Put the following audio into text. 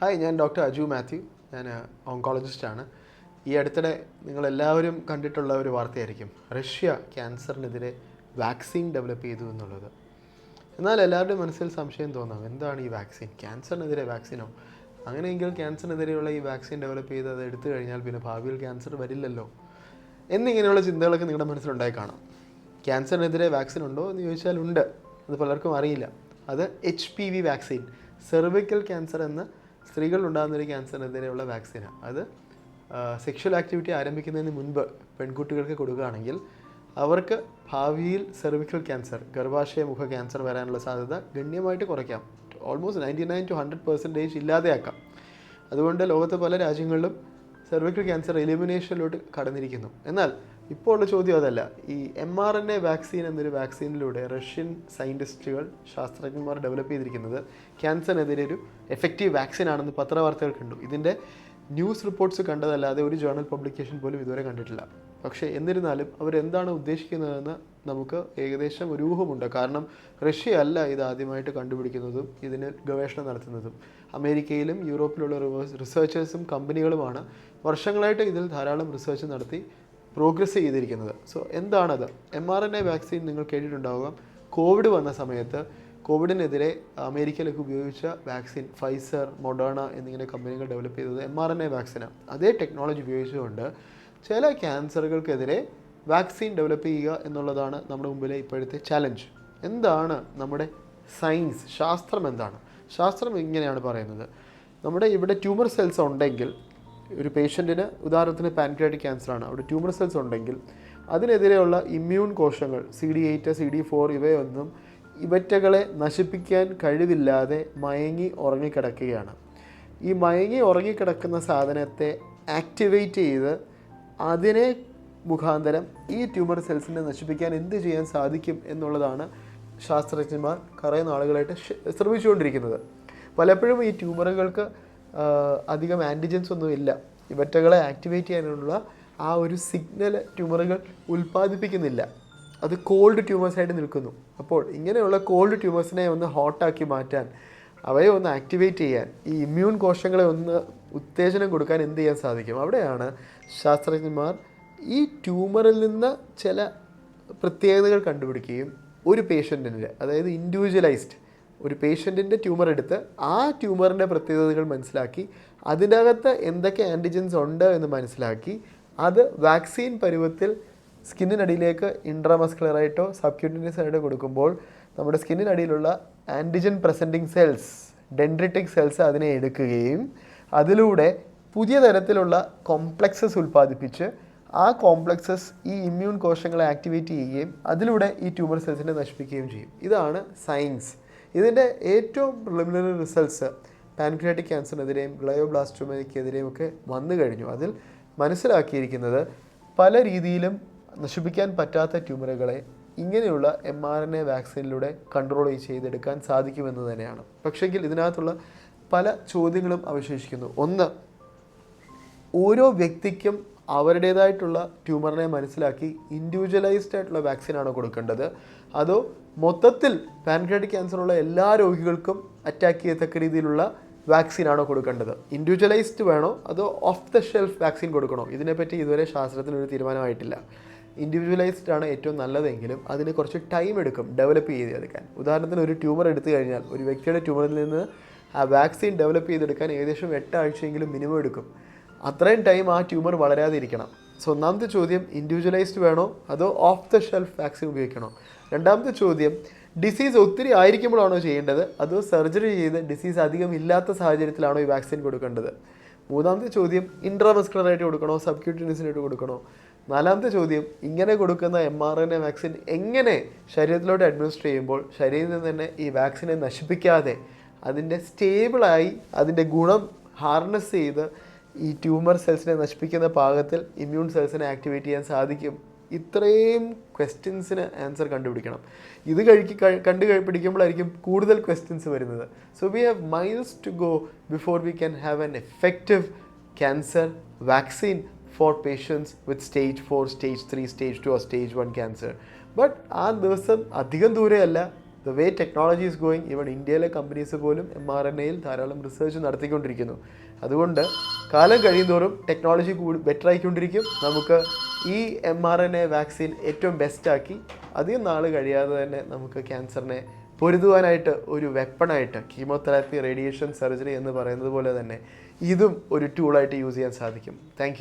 Hi ഞാൻ doctor Aju Mathew ഞാൻ ഓങ്കോളജിസ്റ്റാണ് ഈ അടുത്തിടെ നിങ്ങളെല്ലാവരും കണ്ടിട്ടുള്ള ഒരു വാർത്തയായിരിക്കും. റഷ്യ ക്യാൻസറിനെതിരെ വാക്സിൻ ഡെവലപ്പ് ചെയ്തു എന്നുള്ളത്. എന്നാൽ എല്ലാവരുടെയും മനസ്സിൽ സംശയം തോന്നാം. എന്താണ് ഈ വാക്സിൻ? ക്യാൻസറിനെതിരെ വാക്സിനോ? അങ്ങനെയെങ്കിൽ ക്യാൻസറിനെതിരെയുള്ള ഈ വാക്സിൻ ഡെവലപ്പ് ചെയ്ത് അത് എടുത്തു കഴിഞ്ഞാൽ പിന്നെ ഭാവിയിൽ ക്യാൻസർ വരില്ലല്ലോ. എന്നിങ്ങനെയുള്ള ചിന്തകളൊക്കെ നിങ്ങളുടെ മനസ്സിലുണ്ടായി കാണാം. ക്യാൻസറിനെതിരെ വാക്സിൻ ഉണ്ടോ എന്ന് ചോദിച്ചാൽ ഉണ്ട്. അത് പലർക്കും അറിയില്ല. അത് H P V vaccine cervical cancer എന്ന സ്ത്രീകളിലുണ്ടാകുന്ന ഉണ്ടാകുന്നൊരു ക്യാൻസറിനെതിരെയുള്ള വാക്സിനാണ് അത് സെക്ഷൽ ആക്ടിവിറ്റി ആരംഭിക്കുന്നതിന് മുൻപ് പെൺകുട്ടികൾക്ക് കൊടുക്കുകയാണെങ്കിൽ അവർക്ക് ഭാവിയിൽ സെർവിക്കൽ ക്യാൻസർ ഗർഭാശയ മുഖ ക്യാൻസർ വരാനുള്ള സാധ്യത ഗണ്യമായിട്ട് കുറയ്ക്കാം. Almost ninety nine to hundred percentage ഇല്ലാതെയാക്കാം. അതുകൊണ്ട് ലോകത്തെ പല രാജ്യങ്ങളിലും സെർവിക്കൽ ക്യാൻസർ എലിമിനേഷനിലോട്ട് കടന്നിരിക്കുന്നു. എന്നാൽ ഇപ്പോൾ ഉള്ള ചോദ്യം അതല്ല. ഈ M R N A vaccine എന്നൊരു വാക്സിനിലൂടെ റഷ്യൻ സയന്റിസ്റ്റുകൾ ശാസ്ത്രജ്ഞന്മാർ ഡെവലപ്പ് ചെയ്തിരിക്കുന്നത് ക്യാൻസറിനെതിരെ ഒരു എഫക്റ്റീവ് വാക്സിൻ ആണെന്ന് പത്രവാർത്തകൾ കണ്ടു. ഇതിന്റെ ന്യൂസ് റിപ്പോർട്ട്സ് കണ്ടതല്ലാതെ ഒരു ജേർണൽ പബ്ലിക്കേഷൻ പോലും ഇതുവരെ കണ്ടിട്ടില്ല. പക്ഷേ എന്നിരുന്നാലും അവരെന്താണ് ഉദ്ദേശിക്കുന്നതെന്ന് നമുക്ക് ഏകദേശം ഒരു ഊഹമുണ്ട്. കാരണം റഷ്യ അല്ല ഇത് ആദ്യമായിട്ട് കണ്ടുപിടിക്കുന്നതും ഇതിന് ഗവേഷണം നടത്തുന്നതും. അമേരിക്കയിലും യൂറോപ്പിലുള്ള റിസേർച്ചേഴ്സും കമ്പനികളുമാണ് വർഷങ്ങളായിട്ട് ഇതിൽ ധാരാളം റിസേർച്ച് നടത്തി പ്രോഗ്രസ് ചെയ്തിരിക്കുന്നത്. സോ എന്താണത്? M R N A vaccine നിങ്ങൾ കേട്ടിട്ടുണ്ടാവുക. കോവിഡ് വന്ന സമയത്ത് കോവിഡിനെതിരെ അമേരിക്കയിലൊക്കെ ഉപയോഗിച്ച വാക്സിൻ ഫൈസർ മൊഡേണ എന്നിങ്ങനെ കമ്പനികൾ ഡെവലപ്പ് ചെയ്തത് എം ആർ എൻ എ വാക്സിനാണ് അതേ ടെക്നോളജി ഉപയോഗിച്ചുകൊണ്ട് ചില ക്യാൻസറുകൾക്കെതിരെ വാക്സിൻ ഡെവലപ്പ് ചെയ്യുക എന്നുള്ളതാണ് നമ്മുടെ മുമ്പിലെ ഇപ്പോഴത്തെ ചലഞ്ച് എന്താണ് നമ്മുടെ സയൻസ് ശാസ്ത്രം എന്താണ്? ശാസ്ത്രം ഇങ്ങനെയാണ് പറയുന്നത്. നമ്മുടെ ഇവിടെ ട്യൂമർ സെൽസ് ഉണ്ടെങ്കിൽ ഒരു പേഷ്യന്റിന് ഉദാഹരണത്തിന് പാൻക്രിയാറ്റിക് ക്യാൻസറാണ് അവിടെ ട്യൂമർ സെൽസ് ഉണ്ടെങ്കിൽ അതിനെതിരെയുള്ള ഇമ്മ്യൂൺ കോശങ്ങൾ C D eight C D four ഇവയൊന്നും ഇവറ്റകളെ നശിപ്പിക്കാൻ കഴിവില്ലാതെ മയങ്ങി ഉറങ്ങിക്കിടക്കുകയാണ്. ഈ മയങ്ങി ഉറങ്ങിക്കിടക്കുന്ന സാധനത്തെ ആക്ടിവേറ്റ് ചെയ്ത് അതിനെ മുഖാന്തരം ഈ ട്യൂമർ സെൽസിനെ നശിപ്പിക്കാൻ എന്ത് ചെയ്യാൻ സാധിക്കും എന്നുള്ളതാണ് ശാസ്ത്രജ്ഞന്മാർ കുറേ നാളുകളായിട്ട് ശ്രമിച്ചുകൊണ്ടിരിക്കുന്നത്. പലപ്പോഴും ഈ ട്യൂമറുകൾക്ക് അധികം ആന്റിജൻസ് ഒന്നും ഇല്ല. ഇവറ്റകളെ ആക്ടിവേറ്റ് ചെയ്യാനുള്ള ആ ഒരു സിഗ്നൽ ട്യൂമറുകൾ ഉൽപ്പാദിപ്പിക്കുന്നില്ല. അത് കോൾഡ് ട്യൂമേഴ്സായിട്ട് നിൽക്കുന്നു. അപ്പോൾ ഇങ്ങനെയുള്ള കോൾഡ് ട്യൂമേഴ്സിനെ ഒന്ന് ഹോട്ടാക്കി മാറ്റാൻ അവയെ ഒന്ന് ആക്ടിവേറ്റ് ചെയ്യാൻ ഈ ഇമ്മ്യൂൺ കോശങ്ങളെ ഒന്ന് ഉത്തേജനം കൊടുക്കാൻ എന്ത് ചെയ്യാൻ സാധിക്കും? അവിടെയാണ് ശാസ്ത്രജ്ഞന്മാർ ഈ ട്യൂമറിൽ നിന്ന് ചില പ്രത്യേകതകൾ കണ്ടുപിടിക്കുകയും ഒരു പേഷ്യന്റിന്റെ അതായത് ഇൻഡിവിജ്വലൈസ്ഡ് ഒരു പേഷ്യന്റിന്റെ ട്യൂമർ എടുത്ത് ആ ട്യൂമറിന്റെ പ്രത്യേകതകൾ മനസ്സിലാക്കി അതിനകത്ത് എന്തൊക്കെ ആന്റിജൻസ് ഉണ്ട് എന്ന് മനസ്സിലാക്കി അത് വാക്സിൻ പരുവത്തിൽ സ്കിന്നിനടിയിലേക്ക് ഇൻട്രാമസ്കുലറായിട്ടോ സബ്ക്യൂട്ടിനിയസ് ആയിട്ടോ കൊടുക്കുമ്പോൾ നമ്മുടെ സ്കിന്നിനടിയിലുള്ള antigen presenting cells dendritic cells അതിനെ എടുക്കുകയും അതിലൂടെ പുതിയ തരത്തിലുള്ള കോംപ്ലക്സസ് ഉൽപ്പാദിപ്പിച്ച് ആ കോംപ്ലക്സസ് ഈ ഇമ്മ്യൂൺ കോശങ്ങളെ ആക്ടിവേറ്റ് ചെയ്യുകയും അതിലൂടെ ഈ ട്യൂമർ സെൽസിനെ നശിപ്പിക്കുകയും ചെയ്യും. ഇതാണ് സയൻസ് ഇതിന്റെ ഏറ്റവും പ്രിലിമിനറി റിസൾട്ട്സ് പാൻക്രിയാറ്റിക് ക്യാൻസറിനെതിരെയും ഗ്ലയോബ്ലാസ്റ്റോമയ്ക്കെതിരെയും ഒക്കെ വന്നു കഴിഞ്ഞു. അതിൽ മനസ്സിലാക്കിയിരിക്കുന്നത് പല രീതിയിലും നശിപ്പിക്കാൻ പറ്റാത്ത ട്യൂമറുകളെ ഇങ്ങനെയുള്ള എം ആർ എൻ എ വാക്സിനിലൂടെ കൺട്രോൾ ചെയ്തെടുക്കാൻ സാധിക്കുമെന്ന് തന്നെയാണ്. പക്ഷേങ്കിൽ ഇതിനകത്തുള്ള പല ചോദ്യങ്ങളും അവശേഷിക്കുന്നു. ഒന്ന് ഓരോ വ്യക്തിക്കും അവരുടേതായിട്ടുള്ള ട്യൂമറിനെ മനസ്സിലാക്കി ഇൻഡിവിജ്വലൈസ്ഡ് ആയിട്ടുള്ള വാക്സിനാണോ കൊടുക്കേണ്ടത്. അതോ മൊത്തത്തിൽ പാൻക്രാറ്റിക് ക്യാൻസറുള്ള എല്ലാ രോഗികൾക്കും അറ്റാക്ക് ചെയ്യത്തക്ക രീതിയിലുള്ള വാക്സിനാണോ കൊടുക്കേണ്ടത്. ഇൻഡിവിജ്വലൈസ്ഡ് വേണോ? അതോ ഓഫ് ദ ഷെൽഫ് വാക്സിൻ കൊടുക്കണോ? ഇതിനെപ്പറ്റി ഇതുവരെ ശാസ്ത്രത്തിന് ഒരു തീരുമാനമായിട്ടില്ല. ഇൻഡിവിജ്വലൈസ്ഡ് ആണ് ഏറ്റവും നല്ലതെങ്കിലും അതിന് കുറച്ച് ടൈം എടുക്കും ഡെവലപ്പ് ചെയ്തെടുക്കാൻ. ഉദാഹരണത്തിന് ഒരു ട്യൂമർ എടുത്തു കഴിഞ്ഞാൽ ഒരു വ്യക്തിയുടെ ട്യൂമറിൽ നിന്ന് ആ വാക്സിൻ ഡെവലപ്പ് ചെയ്തെടുക്കാൻ ഏകദേശം എട്ട് ആഴ്ചയെങ്കിലും മിനിമം എടുക്കും. അത്രയും ടൈം ആ ട്യൂമർ വളരാതിരിക്കണം സോ ഒന്നാമത്തെ ചോദ്യം ഇൻഡിവിജ്വലൈസ്ഡ് വേണോ? അതോ ഓഫ് ദ ഷെൽഫ് വാക്സിൻ ഉപയോഗിക്കണോ? രണ്ടാമത്തെ ചോദ്യം ഡിസീസ് ഒത്തിരി ആയിരിക്കുമ്പോഴാണോ ചെയ്യേണ്ടത്? അതോ സർജറി ചെയ്ത് ഡിസീസ് അധികം ഇല്ലാത്ത സാഹചര്യത്തിലാണോ ഈ വാക്സിൻ കൊടുക്കേണ്ടത്? മൂന്നാമത്തെ ചോദ്യം ഇൻട്രാമസ്കുലറായിട്ട് കൊടുക്കണോ? സബ്ക്യൂട്ടിനിയസിനായിട്ട് കൊടുക്കണോ? നാലാമത്തെ ചോദ്യം ഇങ്ങനെ കൊടുക്കുന്ന M R N A vaccine എങ്ങനെ ശരീരത്തിലോട്ട് അഡ്മിനിസ്റ്റർ ചെയ്യുമ്പോൾ ശരീരത്തിൽ തന്നെ ഈ വാക്സിനെ നശിപ്പിക്കാതെ അതിന്റെ സ്റ്റേബിളായി അതിന്റെ ഗുണം ഹാർനസ് ചെയ്ത് ഈ ട്യൂമർ സെൽസിനെ നശിപ്പിക്കുന്ന പാകത്തിൽ ഇമ്മ്യൂൺ സെൽസിനെ ആക്ടിവേറ്റ് ചെയ്യാൻ സാധിക്കും. ഇത്രയും ക്വസ്റ്റ്യൻസിന് ആൻസർ കണ്ടുപിടിക്കണം. ഇത് കഴിക്ക് കഴി- കണ്ടു കഴിപ്പിടിക്കുമ്പോഴായിരിക്കും കൂടുതൽ ക്വസ്റ്റ്യൻസ് വരുന്നത്. So we have miles to go before we can have an effective cancer vaccine for patients with stage four stage three stage two or stage one cancer but ആ ദിവസം അധികം ദൂരെയല്ല. The way technology is going even ഇന്ത്യയിലെ companies പോലും M R N എയിൽ ധാരാളം research നടത്തിക്കൊണ്ടിരിക്കുന്നു. അതുകൊണ്ട് കാലം കഴിയുന്തോറും ടെക്നോളജി കൂടി ബെറ്റർ ആയിക്കൊണ്ടിരിക്കും. നമുക്ക് ഈ M R N A vaccine ഏറ്റവും ബെസ്റ്റാക്കി അധികം നാൾ കഴിയാതെ തന്നെ നമുക്ക് ക്യാൻസറിനെ പൊരുതുവാനായിട്ട് ഒരു വെപ്പണായിട്ട് കീമോതെറാപ്പി റേഡിയേഷൻ സർജറി എന്ന് പറയുന്നത് പോലെ തന്നെ ഇതും ഒരു ടൂളായിട്ട് യൂസ് ചെയ്യാൻ സാധിക്കും. താങ്ക്